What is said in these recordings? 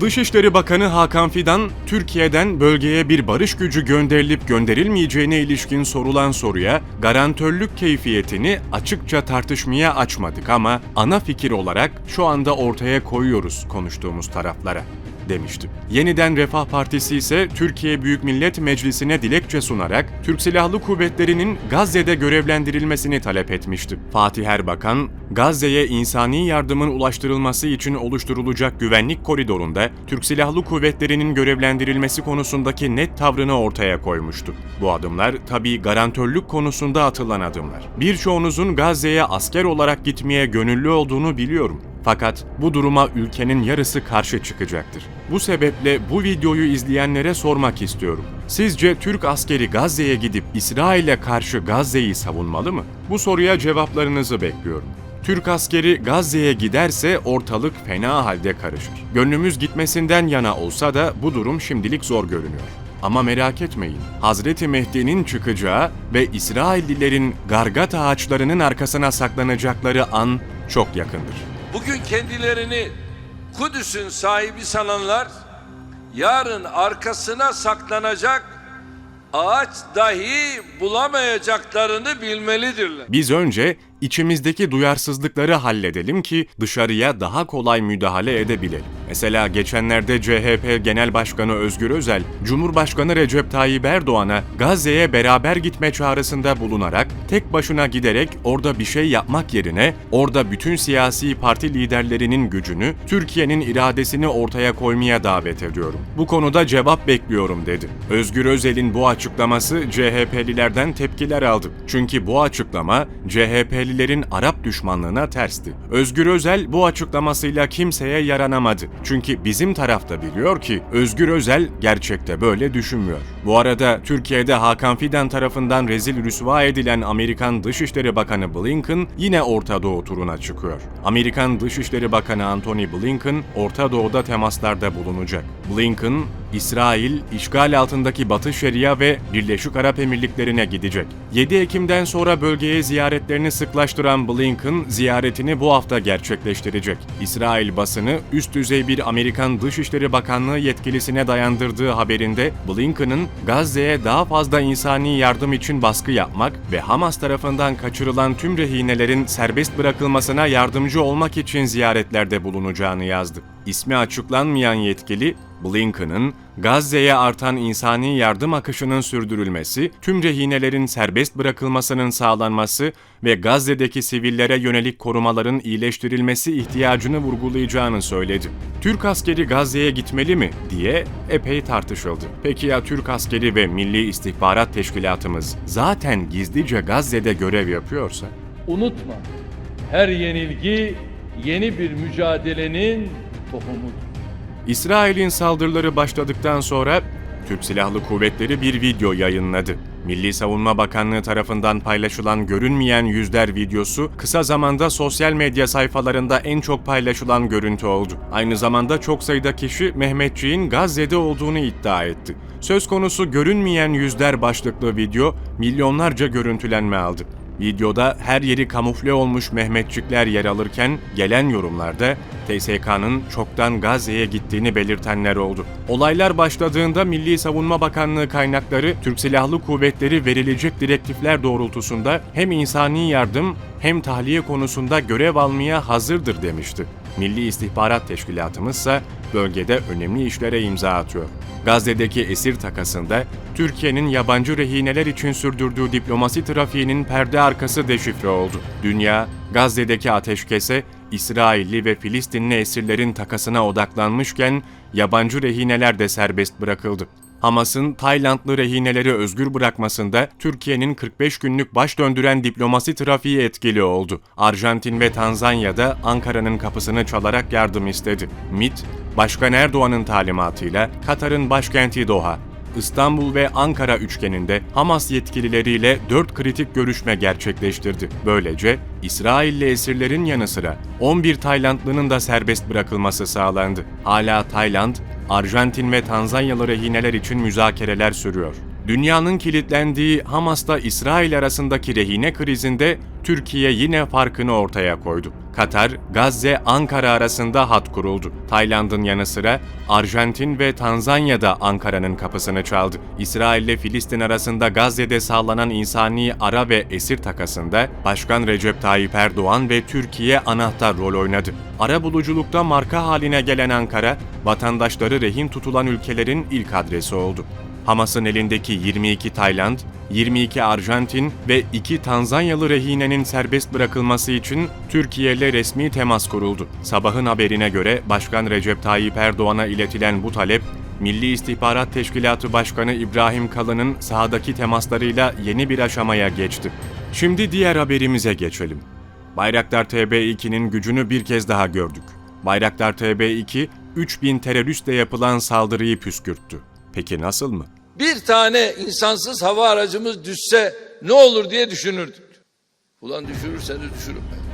Dışişleri Bakanı Hakan Fidan, Türkiye'den bölgeye bir barış gücü gönderilip gönderilmeyeceğine ilişkin sorulan soruya garantörlük keyfiyetini açıkça tartışmaya açmadık ama ana fikir olarak şu anda ortaya koyuyoruz konuştuğumuz taraflara demişti. Yeniden Refah Partisi ise Türkiye Büyük Millet Meclisi'ne dilekçe sunarak Türk Silahlı Kuvvetleri'nin Gazze'de görevlendirilmesini talep etmişti. Fatih Erbakan, Gazze'ye insani yardımın ulaştırılması için oluşturulacak güvenlik koridorunda Türk Silahlı Kuvvetleri'nin görevlendirilmesi konusundaki net tavrını ortaya koymuştu. Bu adımlar tabii garantörlük konusunda atılan adımlar. Birçoğunuzun Gazze'ye asker olarak gitmeye gönüllü olduğunu biliyorum. Fakat bu duruma ülkenin yarısı karşı çıkacaktır. Bu sebeple bu videoyu izleyenlere sormak istiyorum. Sizce Türk askeri Gazze'ye gidip İsrail'e karşı Gazze'yi savunmalı mı? Bu soruya cevaplarınızı bekliyorum. Türk askeri Gazze'ye giderse ortalık fena halde karışır. Gönlümüz gitmesinden yana olsa da bu durum şimdilik zor görünüyor. Ama merak etmeyin, Hazreti Mehdi'nin çıkacağı ve İsraillilerin gargat ağaçlarının arkasına saklanacakları an çok yakındır. Bugün kendilerini Kudüs'ün sahibi sananlar yarın arkasına saklanacak ağaç dahi bulamayacaklarını bilmelidirler. Biz önce içimizdeki duyarsızlıkları halledelim ki dışarıya daha kolay müdahale edebilelim. Mesela geçenlerde CHP Genel Başkanı Özgür Özel, Cumhurbaşkanı Recep Tayyip Erdoğan'a Gazze'ye beraber gitme çağrısında bulunarak tek başına giderek orada bir şey yapmak yerine orada bütün siyasi parti liderlerinin gücünü, Türkiye'nin iradesini ortaya koymaya davet ediyorum. Bu konuda cevap bekliyorum dedi. Özgür Özel'in bu açıklaması CHP'lilerden tepkiler aldı. Çünkü bu açıklama CHP'lilerin Arap düşmanlığına tersti. Özgür Özel bu açıklamasıyla kimseye yaranamadı. Çünkü bizim tarafta biliyor ki Özgür Özel gerçekte böyle düşünmüyor. Bu arada Türkiye'de Hakan Fidan tarafından rezil rüsva edilen Amerikan Dışişleri Bakanı Blinken yine Orta Doğu turuna çıkıyor. Amerikan Dışişleri Bakanı Antony Blinken Orta Doğu'da temaslarda bulunacak. Blinken, İsrail, işgal altındaki Batı Şeria ve Birleşik Arap Emirlikleri'ne gidecek. 7 Ekim'den sonra bölgeye ziyaretlerini sıklaştıran Blinken ziyaretini bu hafta gerçekleştirecek. İsrail basını üst düzey bir Amerikan Dışişleri Bakanlığı yetkilisine dayandırdığı haberinde Blinken'ın Gazze'ye daha fazla insani yardım için baskı yapmak ve Hamas tarafından kaçırılan tüm rehinelerin serbest bırakılmasına yardımcı olmak için ziyaretlerde bulunacağını yazdı. İsmi açıklanmayan yetkili, Blinken'ın Gazze'ye artan insani yardım akışının sürdürülmesi, tüm rehinelerin serbest bırakılmasının sağlanması ve Gazze'deki sivillere yönelik korumaların iyileştirilmesi ihtiyacını vurgulayacağını söyledi. Türk askeri Gazze'ye gitmeli mi diye epey tartışıldı. Peki ya Türk askeri ve Milli İstihbarat Teşkilatımız zaten gizlice Gazze'de görev yapıyorsa? Unutma, her yenilgi yeni bir mücadelenin tohumudur. İsrail'in saldırıları başladıktan sonra Türk Silahlı Kuvvetleri bir video yayınladı. Milli Savunma Bakanlığı tarafından paylaşılan görünmeyen yüzler videosu kısa zamanda sosyal medya sayfalarında en çok paylaşılan görüntü oldu. Aynı zamanda çok sayıda kişi Mehmetçiğin Gazze'de olduğunu iddia etti. Söz konusu görünmeyen yüzler başlıklı video milyonlarca görüntülenme aldı. Videoda her yeri kamufle olmuş Mehmetçikler yer alırken gelen yorumlarda TSK'nın çoktan Gazze'ye gittiğini belirtenler oldu. Olaylar başladığında Milli Savunma Bakanlığı kaynakları Türk Silahlı Kuvvetleri verilecek direktifler doğrultusunda hem insani yardım hem tahliye konusunda görev almaya hazırdır demişti. Milli İstihbarat Teşkilatımız ise bölgede önemli işlere imza atıyor. Gazze'deki esir takasında Türkiye'nin yabancı rehineler için sürdürdüğü diplomasi trafiğinin perde arkası deşifre oldu. Dünya, Gazze'deki ateşkese, İsrailli ve Filistinli esirlerin takasına odaklanmışken yabancı rehineler de serbest bırakıldı. Hamas'ın Taylandlı rehineleri özgür bırakmasında Türkiye'nin 45 günlük baş döndüren diplomasi trafiği etkili oldu. Arjantin ve Tanzanya'da Ankara'nın kapısını çalarak yardım istedi. MİT, Başkan Erdoğan'ın talimatıyla Katar'ın başkenti Doha, İstanbul ve Ankara üçgeninde Hamas yetkilileriyle dört kritik görüşme gerçekleştirdi. Böylece İsrailli esirlerin yanı sıra 11 Taylandlının da serbest bırakılması sağlandı. Hala Tayland, Arjantin ve Tanya'lı rehineler için müzakereler sürüyor. Dünyanın kilitlendiği Hamas'ta İsrail arasındaki rehine krizinde Türkiye yine farkını ortaya koydu. Katar, Gazze, Ankara arasında hat kuruldu. Tayland'ın yanı sıra Arjantin ve Tanzanya'da Ankara'nın kapısını çaldı. İsrail ile Filistin arasında Gazze'de sağlanan insani ara ve esir takasında Başkan Recep Tayyip Erdoğan ve Türkiye anahtar rol oynadı. Ara buluculukta marka haline gelen Ankara, vatandaşları rehin tutulan ülkelerin ilk adresi oldu. Hamas'ın elindeki 22 Tayland, 22 Arjantin ve 2 Tanzanyalı rehinenin serbest bırakılması için Türkiye ile resmi temas kuruldu. Sabahın haberine göre Başkan Recep Tayyip Erdoğan'a iletilen bu talep, Milli İstihbarat Teşkilatı Başkanı İbrahim Kalın'ın sahadaki temaslarıyla yeni bir aşamaya geçti. Şimdi diğer haberimize geçelim. Bayraktar TB2'nin gücünü bir kez daha gördük. Bayraktar TB2, 3000 teröristle yapılan saldırıyı püskürttü. Peki nasıl mı? Bir tane insansız hava aracımız düşse ne olur diye düşünürdük. Ulan düşürürseniz düşürün be.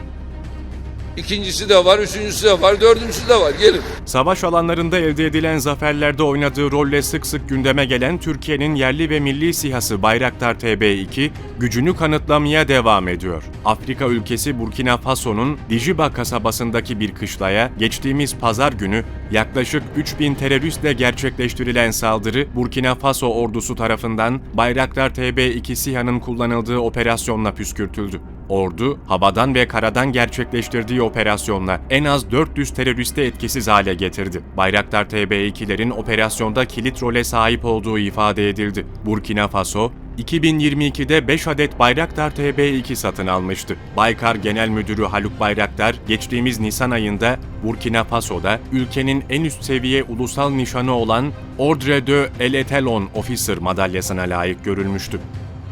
İkincisi de var, üçüncüsü de var, dördüncüsü de var. Gelin. Savaş alanlarında elde edilen zaferlerde oynadığı rolle sık sık gündeme gelen Türkiye'nin yerli ve milli sihası Bayraktar TB2 gücünü kanıtlamaya devam ediyor. Afrika ülkesi Burkina Faso'nun Dijiba kasabasındaki bir kışlaya geçtiğimiz pazar günü yaklaşık 3000 teröristle gerçekleştirilen saldırı Burkina Faso ordusu tarafından Bayraktar TB2 SİHA'nın kullanıldığı operasyonla püskürtüldü. Ordu, havadan ve karadan gerçekleştirdiği operasyonla en az 400 teröristi etkisiz hale getirdi. Bayraktar TB2'lerin operasyonda kilit role sahip olduğu ifade edildi. Burkina Faso, 2022'de 5 adet Bayraktar TB2 satın almıştı. Baykar Genel Müdürü Haluk Bayraktar, geçtiğimiz Nisan ayında Burkina Faso'da ülkenin en üst seviye ulusal nişanı olan Ordre de l'Etalon Officer madalyasına layık görülmüştü.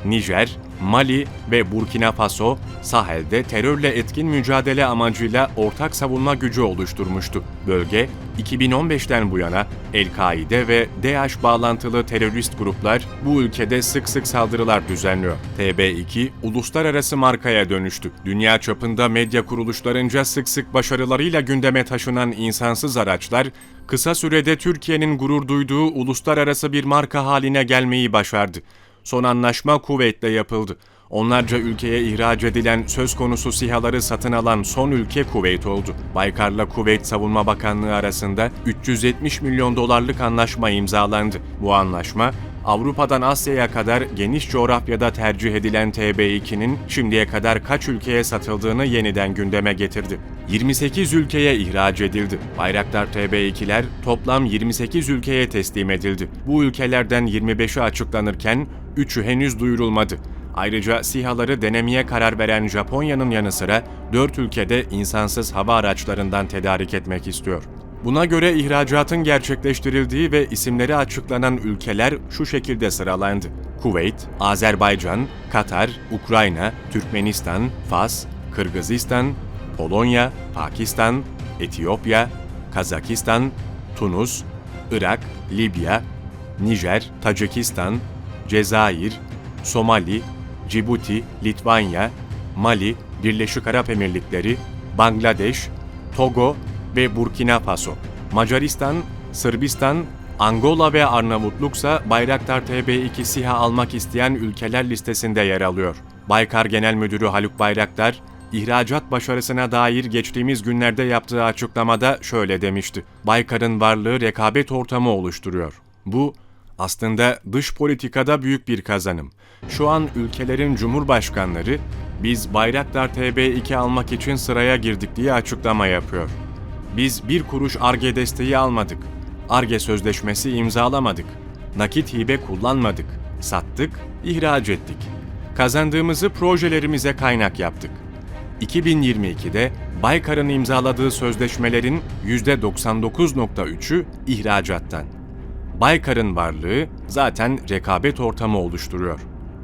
Nijer, Mali ve Burkina Faso, sahelde terörle etkin mücadele amacıyla ortak savunma gücü oluşturmuştu. Bölge, 2015'ten bu yana El-Kaide ve DAEŞ bağlantılı terörist gruplar bu ülkede sık sık saldırılar düzenliyor. TB2, uluslararası markaya dönüştü. Dünya çapında medya kuruluşlarınca sık sık başarılarıyla gündeme taşınan insansız araçlar, kısa sürede Türkiye'nin gurur duyduğu uluslararası bir marka haline gelmeyi başardı. Son anlaşma Kuveyt'le yapıldı. Onlarca ülkeye ihraç edilen söz konusu sihaları satın alan son ülke Kuveyt oldu. Baykar'la Kuveyt Savunma Bakanlığı arasında 370 milyon dolarlık anlaşma imzalandı. Bu anlaşma Avrupa'dan Asya'ya kadar geniş coğrafyada tercih edilen TB2'nin şimdiye kadar kaç ülkeye satıldığını yeniden gündeme getirdi. 28 ülkeye ihraç edildi. Bayraktar TB2'ler toplam 28 ülkeye teslim edildi. Bu ülkelerden 25'i açıklanırken 3'ü henüz duyurulmadı. Ayrıca SİHA'ları denemeye karar veren Japonya'nın yanı sıra 4 ülkede insansız hava araçlarından tedarik etmek istiyor. Buna göre ihracatın gerçekleştirildiği ve isimleri açıklanan ülkeler şu şekilde sıralandı. Kuveyt, Azerbaycan, Katar, Ukrayna, Türkmenistan, Fas, Kırgızistan, Polonya, Pakistan, Etiyopya, Kazakistan, Tunus, Irak, Libya, Nijer, Tacikistan, Cezayir, Somali, Cibuti, Litvanya, Mali, Birleşik Arap Emirlikleri, Bangladeş, Togo ve Burkina Faso. Macaristan, Sırbistan, Angola ve Arnavutluksa Bayraktar TB2 SİHA almak isteyen ülkeler listesinde yer alıyor. Baykar Genel Müdürü Haluk Bayraktar, ihracat başarısına dair geçtiğimiz günlerde yaptığı açıklamada şöyle demişti. Baykar'ın varlığı rekabet ortamı oluşturuyor. Bu, aslında dış politikada büyük bir kazanım. Şu an ülkelerin cumhurbaşkanları biz Bayraktar TB2 almak için sıraya girdik diye açıklama yapıyor. Biz bir kuruş ARGE desteği almadık. ARGE sözleşmesi imzalamadık. Nakit hibe kullanmadık. Sattık, ihraç ettik. Kazandığımızı projelerimize kaynak yaptık. 2022'de Baykar'ın imzaladığı sözleşmelerin %99.3'ü ihracattan. Baykar'ın varlığı zaten rekabet ortamı oluşturuyor.